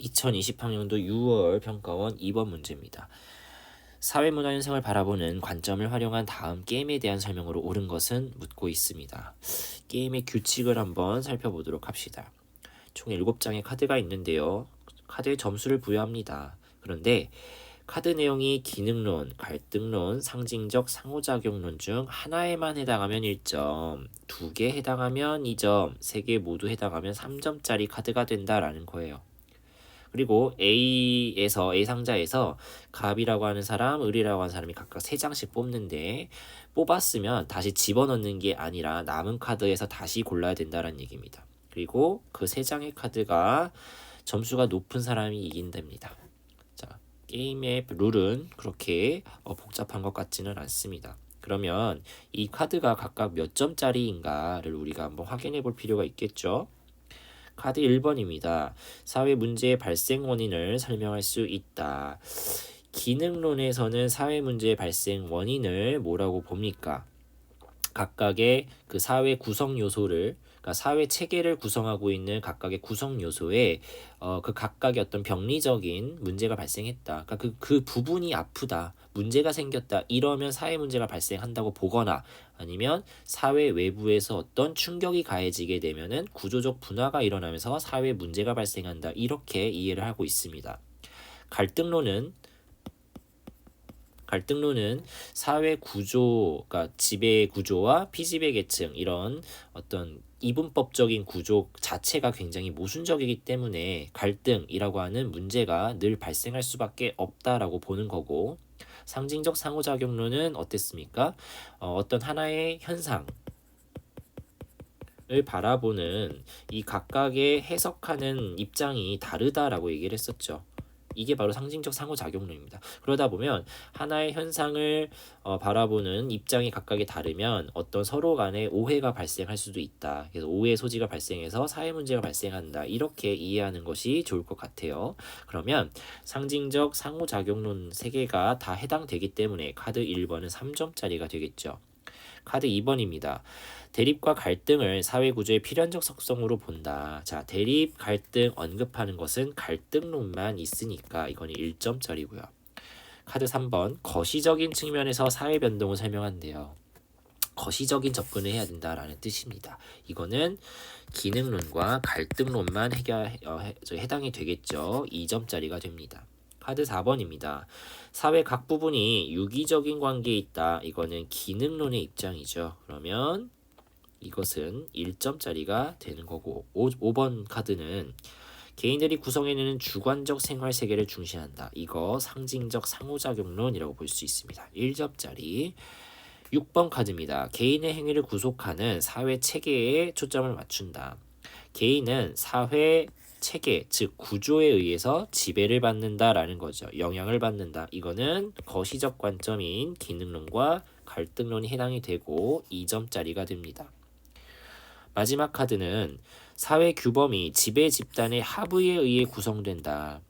2020학년도 6월 평가원 2번 문제입니다. 사회문화 현상을 바라보는 관점을 활용한 다음 게임에 대한 설명으로 옳은 것은 묻고 있습니다. 게임의 규칙을 한번 살펴보도록 합시다. 총 7장의 카드가 있는데요. 카드에 점수를 부여합니다. 그런데 카드 내용이 기능론, 갈등론, 상징적 상호작용론 중 하나에만 해당하면 1점, 두 개 해당하면 2점, 세 개 모두 해당하면 3점짜리 카드가 된다라는 거예요. 그리고 A에서 A 상자에서 갑이라고 하는 사람, 을이라고 하는 사람이 각각 세 장씩 뽑는데 뽑았으면 다시 집어넣는 게 아니라 남은 카드에서 다시 골라야 된다는 얘기입니다. 그리고 그 세 장의 카드가 점수가 높은 사람이 이긴답니다. 자, 게임의 룰은 그렇게 어, 복잡한 것 같지는 않습니다. 그러면 이 카드가 각각 몇 점짜리인가를 우리가 한번 확인해 볼 필요가 있겠죠. 카드 1번입니다. 사회 문제의 발생 원인을 설명할 수 있다. 기능론에서는 사회 문제의 발생 원인을 뭐라고 봅니까? 각각의 그 사회 구성 요소를 그러니까 사회 체계를 구성하고 있는 각각의 구성 요소에 어, 그 각각의 어떤 병리적인 문제가 발생했다. 그러니까 그, 그 부분이 아프다. 문제가 생겼다. 이러면 사회 문제가 발생한다고 보거나 아니면 사회 외부에서 어떤 충격이 가해지게 되면은 구조적 분화가 일어나면서 사회 문제가 발생한다. 이렇게 이해를 하고 있습니다. 갈등론은 갈등론은 사회 구조, 그러니까 지배 구조와 피지배 계층 이런 어떤 이분법적인 구조 자체가 굉장히 모순적이기 때문에 갈등이라고 하는 문제가 늘 발생할 수밖에 없다라고 보는 거고 상징적 상호작용론은 어땠습니까? 어, 어떤 하나의 현상 을 바라보는 이 각각의 해석하는 입장이 다르다라고 얘기를 했었죠. 이게 바로 상징적 상호작용론입니다. 그러다 보면 하나의 현상을 어, 바라보는 입장이 각각이 다르면 어떤 서로 간에 오해가 발생할 수도 있다. 그래서 오해 소지가 발생해서 사회 문제가 발생한다. 이렇게 이해하는 것이 좋을 것 같아요. 그러면 상징적 상호작용론 세 개가 다 해당되기 때문에 카드 1번은 3점짜리가 되겠죠. 카드 2번입니다. 대립과 갈등을 사회 구조의 필연적 속성으로 본다. 자, 대립, 갈등 언급하는 것은 갈등론만 있으니까 이거는 1점짜리고요. 카드 3번 거시적인 측면에서 사회 변동을 설명한대요. 거시적인 접근을 해야 된다라는 뜻입니다. 이거는 기능론과 갈등론만 해결, 어, 해, 해당이 되겠죠. 2점짜리가 됩니다. 카드 4번입니다. 사회 각 부분이 유기적인 관계에 있다. 이거는 기능론의 입장이죠. 그러면 이것은 1점짜리가 되는 거고 5, 5번 카드는 개인들이 구성해내는 주관적 생활 세계를 중시한다. 이거 상징적 상호작용론이라고 볼 수 있습니다. 1점짜리 6번 카드입니다. 개인의 행위를 구속하는 사회 체계에 초점을 맞춘다. 개인은 사회 체계, 즉 구조에 의해서 지배를 받는다라는 거죠. 영향을 받는다. 이거는 거시적 관점인 기능론과 갈등론이 해당이 되고 2점짜리가 됩니다. 마지막 카드는 사회 규범이 지배 집단의 합의에 의해 구성된다.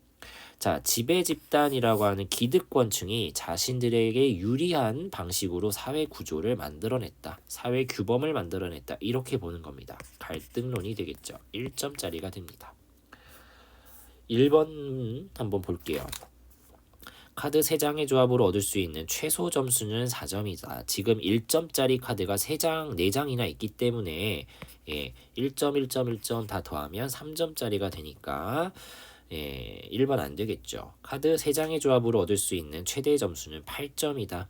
자, 지배 집단이라고 하는 기득권층이 자신들에게 유리한 방식으로 사회 구조를 만들어냈다. 사회 규범을 만들어냈다. 이렇게 보는 겁니다. 갈등론이 되겠죠. 1점짜리가 됩니다. 1번 한번 볼게요. 카드 3장의 조합으로 얻을 수 있는 최소 점수는 4점이다. 지금 1점짜리 카드가 3장, 4장이나 있기 때문에 예, 1점, 1점, 1점 다 더하면 3점짜리가 되니까 예, 1번 안 되겠죠. 카드 3장의 조합으로 얻을 수 있는 최대 점수는 8점이다.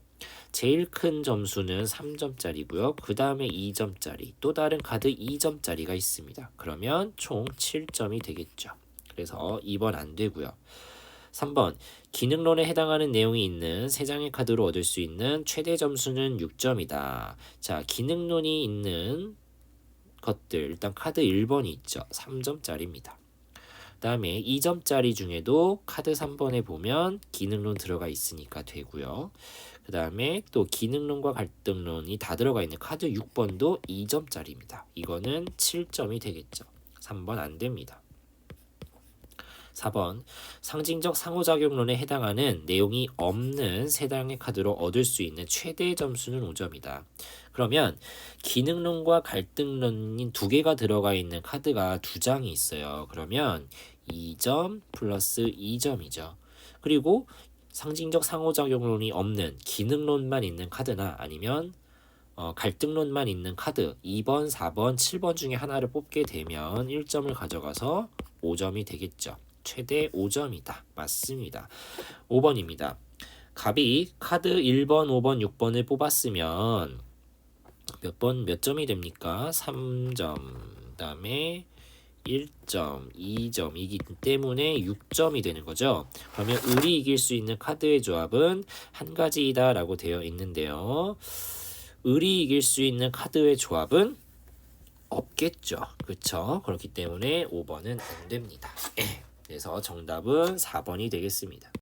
제일 큰 점수는 3점짜리고요. 그 다음에 2점짜리, 또 다른 카드 2점짜리가 있습니다. 그러면 총 7점이 되겠죠. 그래서 2번 안 되고요. 3번 기능론에 해당하는 내용이 있는 3장의 카드로 얻을 수 있는 최대 점수는 6점이다. 자, 기능론이 있는 것들 일단 카드 1번이 있죠. 3점짜리입니다. 그 다음에 2점짜리 중에도 카드 3번에 보면 기능론 들어가 있으니까 되고요. 그 다음에 또 기능론과 갈등론이 다 들어가 있는 카드 6번도 2점짜리입니다. 이거는 7점이 되겠죠. 3번 안 됩니다. 4번 상징적 상호작용론에 해당하는 내용이 없는 세 장의 카드로 얻을 수 있는 최대 점수는 5점이다. 그러면 기능론과 갈등론인 두 개가 들어가 있는 카드가 두 장이 있어요. 그러면 2점 플러스 2점이죠. 그리고 상징적 상호작용론이 없는 기능론만 있는 카드나 아니면 어, 갈등론만 있는 카드 2번, 4번, 7번 중에 하나를 뽑게 되면 1점을 가져가서 5점이 되겠죠. 최대 5점이다. 맞습니다. 5번입니다. 갑이 카드 1번, 5번, 6번을 뽑았으면 몇 번 몇 점이 됩니까? 3점. 그다음에 1점, 2점이기 때문에 6점이 되는 거죠. 그러면 을이 이길 수 있는 카드의 조합은 한 가지이다 라고 되어 있는데요. 을이 이길 수 있는 카드의 조합은 없겠죠. 그렇죠? 그렇기 때문에 5번은 안 됩니다. 그래서 정답은 4번이 되겠습니다.